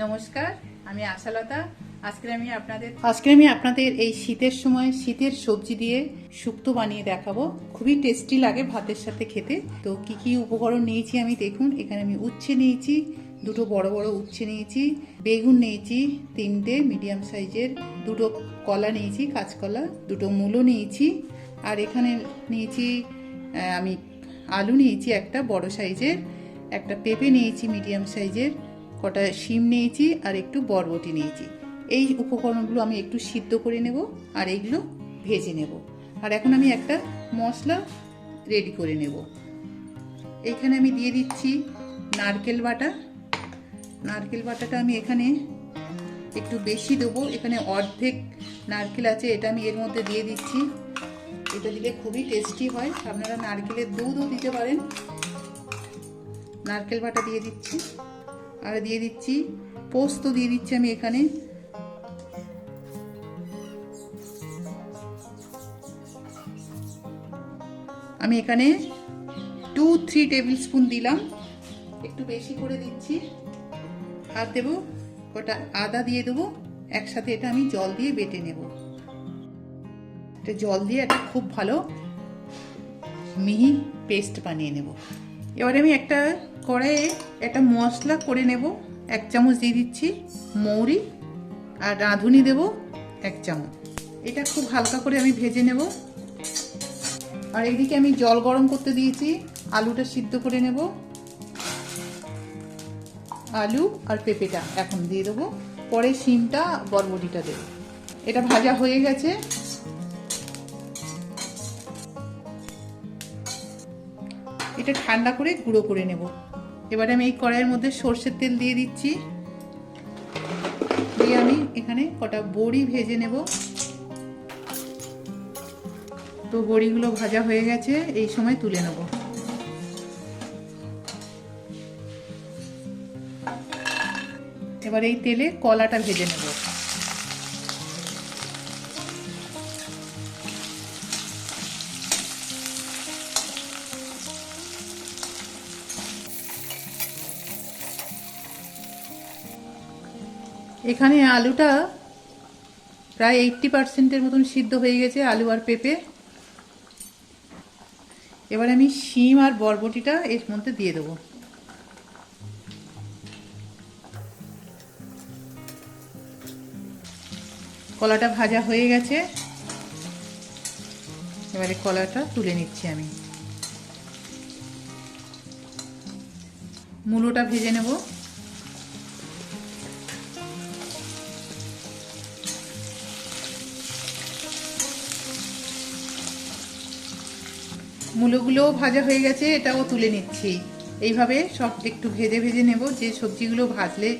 নমস্কার, আমি আশালতা। আজকে আমি আপনাদের আজকে আমি আপনাদের এই শীতের সময় শীতের সবজি দিয়ে শুক্তো বানিয়ে দেখাবো। খুবই টেস্টি লাগে ভাতের সাথে খেতে। তো কি কি উপকরণ নিয়েছি আমি দেখুন। এখানে আমি উচ্ছে নিয়েছি, দুটো বড় বড় উচ্ছে নিয়েছি, বেগুন নিয়েছি, তিনটে মিডিয়াম সাইজের, দুটো কলা নিয়েছি, কাঁচকলা, দুটো মূলো নিয়েছি, আর এখানে নিয়েছি আমি আলু নিয়েছি একটা বড় সাইজের, একটা পেঁপে নিয়েছি মিডিয়াম সাইজের কটা শিম নিয়েছি আর একটু বরবটি নিয়েছি। এই উপকরণগুলো আমি একটু সিদ্ধ করে নেব আর এইগুলো ভেজে নেব। আর এখন আমি একটা মশলা রেডি করে নেব। এইখানে আমি দিয়ে দিচ্ছি নারকেল বাটা। নারকেল বাটাটা আমি এখানে একটু বেশি দেবো। এখানে অর্ধেক নারকেল আছে, এটা আমি এর মধ্যে দিয়ে দিচ্ছি। এটা দিলে খুবই টেস্টি হয়। আপনারা নারকেলের দুধও দিতে পারেন। নারকেল বাটা দিয়ে দিচ্ছি। আর দিয়ে দিচ্ছি পোস্ত, দিয়ে দিচ্ছি আমি এখানে। আমি এখানে টু থ্রি টেবিল স্পুন দিলাম। একটু বেশি করে দিচ্ছি। আর দেবো ওটা আদা দিয়ে দেবো। একসাথে এটা আমি জল দিয়ে বেটে নেব। এটা জল দিয়ে একটা খুব ভালো মিহি পেস্ট বানিয়ে নেব। এবারে আমি একটা কড়াইয়ে একটা মশলা করে নেব, এক চামচ দিয়ে দিচ্ছি মৌরি আর রাঁধুনি দেব এক চামচ। এটা খুব হালকা করে আমি ভেজে নেব। আর এইদিকে আমি জল গরম করতে দিয়েছি, আলুটা সিদ্ধ করে নেব। আলু আর পেঁপেটা এখন দিয়ে দেবো। পরে শিমটা, বরবটিটা দেবো। এটা ভাজা হয়ে গেছে। এটা ঠান্ডা করে গুঁড়ো করে নেব। এবারে আমি এই কড়াইয়ের মধ্যে সর্ষের তেল দিয়ে দিচ্ছি। দিয়ে আমি এখানে কটা বড়ি ভেজে নেব। তো বড়িগুলো ভাজা হয়ে গেছে, এই সময় তুলে নেব। এবার এই তেলে কলাটা ভেজে নেব। এখানে আলুটা প্রায় এইটটি পারসেন্টের মতন সিদ্ধ হয়ে গেছে, আলু আর পেঁপে। এবার আমি শিম আর বরবটিটা এর মধ্যে দিয়ে দেবো। কলাটা ভাজা হয়ে গেছে। এবারে কলাটা তুলে নিচ্ছি আমি। মূলোটা ভেজে নেব। মূলোগুলোও ভাজা হয়ে গেছে, এটাও তুলে নিচ্ছি। এইভাবে সব একটু ভেজে ভেজে নেব, যে সবজিগুলো ভাজলে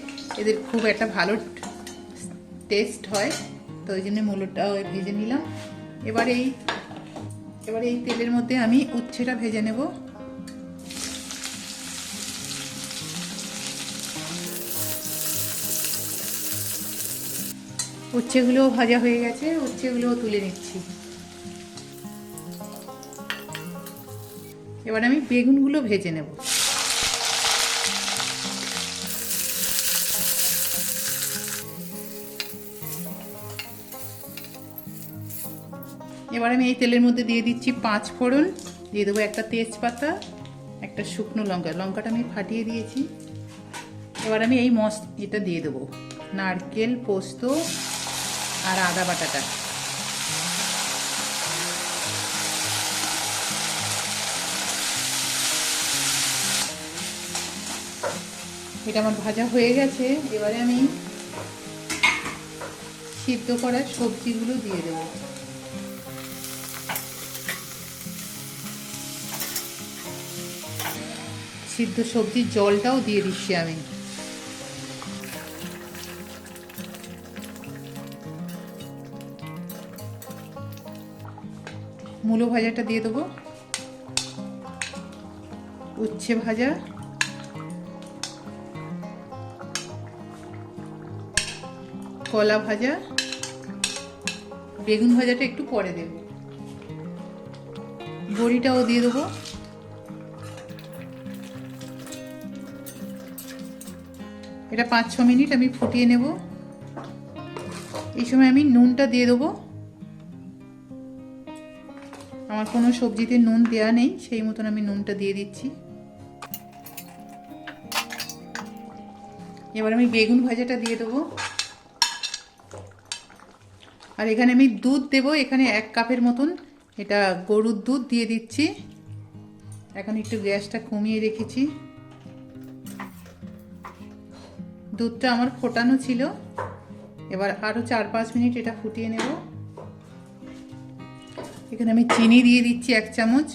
এদের খুব একটা ভালো টেস্ট হয়, তো ওই জন্য মূলোটা ওই ভেজে নিলাম। এবার এই এবার এই তেলের মধ্যে আমি উচ্ছেটা ভেজে নেব। উচ্ছেগুলোও ভাজা হয়ে গেছে, উচ্ছেগুলোও তুলে নিচ্ছি। এবার আমি বেগুনগুলো ভেজে নেব। এবার আমি এই তেলের মধ্যে দিয়ে দিচ্ছি পাঁচ ফোড়ন, দিয়ে দেবো একটা তেজপাতা, একটা শুকনো লঙ্কা। লঙ্কাটা আমি ফাটিয়ে দিয়েছি। এবার আমি এই মস, এটা দিয়ে দেবো। নারকেল, পোস্ত আর আদা বাটাটা। এটা আমার ভাজা হয়ে গেছে। এবারে আমি সিদ্ধ করা সবজিগুলো দিয়ে দেবো। সিদ্ধ সবজির জলটাও দিয়ে দিচ্ছি আমি। মূলো ভাজাটা দিয়ে দেবো। উচ্ছে ভাজা। কলা ভাজা, বেগুন ভাজাটা একটু পরে দেব। বড়িটাও দিয়ে দেবো। এটা পাঁচ ছ মিনিট আমি ফুটিয়ে নেব। এই সময় আমি নুনটা দিয়ে দেবো। আমার কোনো সবজিতে নুন দেওয়া নেই, সেই মতন আমি নুনটা দিয়ে দিচ্ছি। এবার আমি বেগুন ভাজাটা দিয়ে দেবো। আর এখানে আমি দুধ দেব, এখানে এক কাপের মতন। এটা গরুর দুধ দিয়ে দিচ্ছি। এখন একটু গ্যাসটা কমিয়ে রেখেছি। দুধটা আমার ফোটানো ছিল। এবার আরও চার পাঁচ মিনিট এটা ফুটিয়ে নেব। এখানে আমি চিনি দিয়ে দিচ্ছি এক চামচ।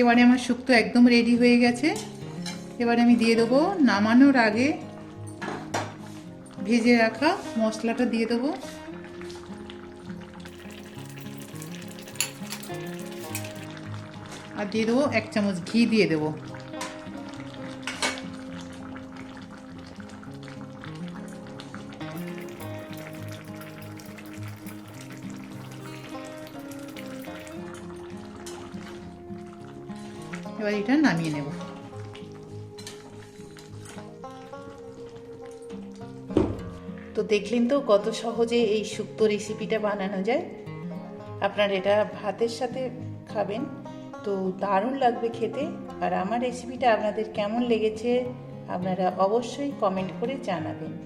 এবারে আমার শুক্তো একদম রেডি হয়ে গেছে। এবারে আমি দিয়ে দেবো নামানোর আগে ভেজে রাখা মশলাটা দিয়ে দেবো। আর দিয়ে দেবো এক চামচ ঘি দিয়ে দেবো। এবার এটা নামিয়ে নেব। তো দেখলেন তো কত সহজে এই শুক্তো রেসিপিটা বানানো যায়। আপনার এটা ভাতের সাথে খাবেন, তো দারুণ লাগবে খেতে। আর আমার রেসিপিটা আপনাদের কেমন লেগেছে, আপনারা অবশ্যই কমেন্ট করে জানাবেন।